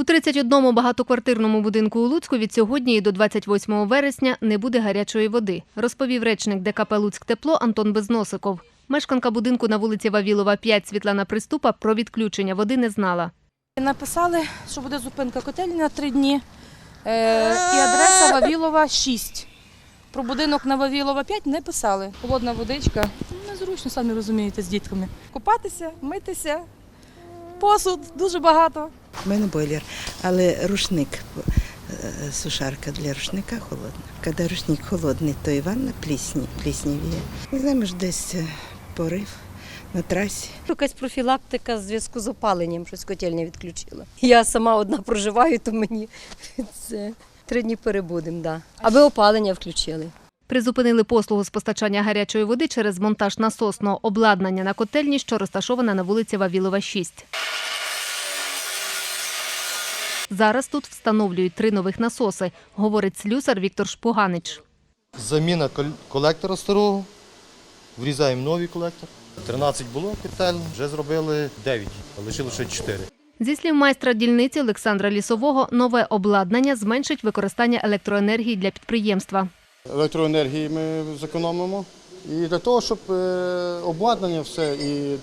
У 31 багатоквартирному будинку у Луцьку від сьогодні і до 28 вересня не буде гарячої води, розповів речник ДКП Луцьк Тепло Антон Безносиков. Мешканка будинку на вулиці Вавілова 5 Світлана Приступа про відключення води не знала. Написали, що буде зупинка котельні на три дні. Е, і адреса Вавілова 6. Про будинок на Вавілова 5 не писали. Холодна водичка. Незручно, самі розумієте, з дітками. Купатися, митися, посуд дуже багато. У мене бойлер, але рушник, е, сушарка для рушника холодна. Коли рушник холодний, то і ванна плісні, пліснівіє. Не знаю, може десь е, порив на трасі. Якась профілактика в зв'язку з опаленням, щось котельня відключила. Я сама одна проживаю, то мені це три дні перебудемо, да. аби опалення включили. Призупинили послугу з постачання гарячої води через монтаж насосного обладнання на котельні, що розташована на вулиці Вавілова 6. Зараз тут встановлюють три нових насоси, говорить слюсар Віктор Шпуганич. Заміна колектора старого, врізаємо новий колектор. 13 було котель, вже зробили 9, лишилося 4. Зі слів майстра дільниці Олександра Лісового, нове обладнання зменшить використання електроенергії для підприємства. електроенергії ми зекономимо. І для того, щоб е, обладнання все і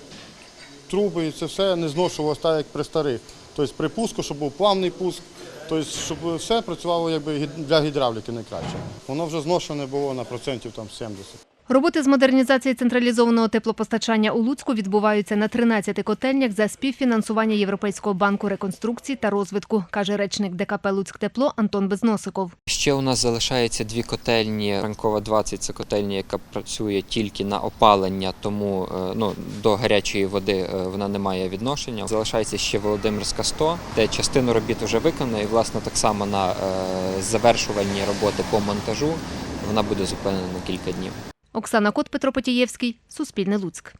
труби, і це все не зношувалося так, як при старих. Тобто при пуску, щоб був плавний пуск, тобто, щоб все працювало якби для гідравліки найкраще. Воно вже зношене було на процентів там 70. Роботи з модернізації централізованого теплопостачання у Луцьку відбуваються на 13 котельнях за співфінансування Європейського банку реконструкції та розвитку, каже речник ДКП Луцьк Тепло Антон Безносиков. Ще у нас залишається дві котельні. Ранкова 20 – це котельня, яка працює тільки на опалення, тому е, ну, до гарячої води е, вона не має відношення. Залишається ще Володимирська 100, де частину робіт вже виконана, і власне так само на е, завершуванні роботи по монтажу вона буде зупинена на кілька днів. Оксана Кот, Петро Потієвський, Суспільне Луцьк.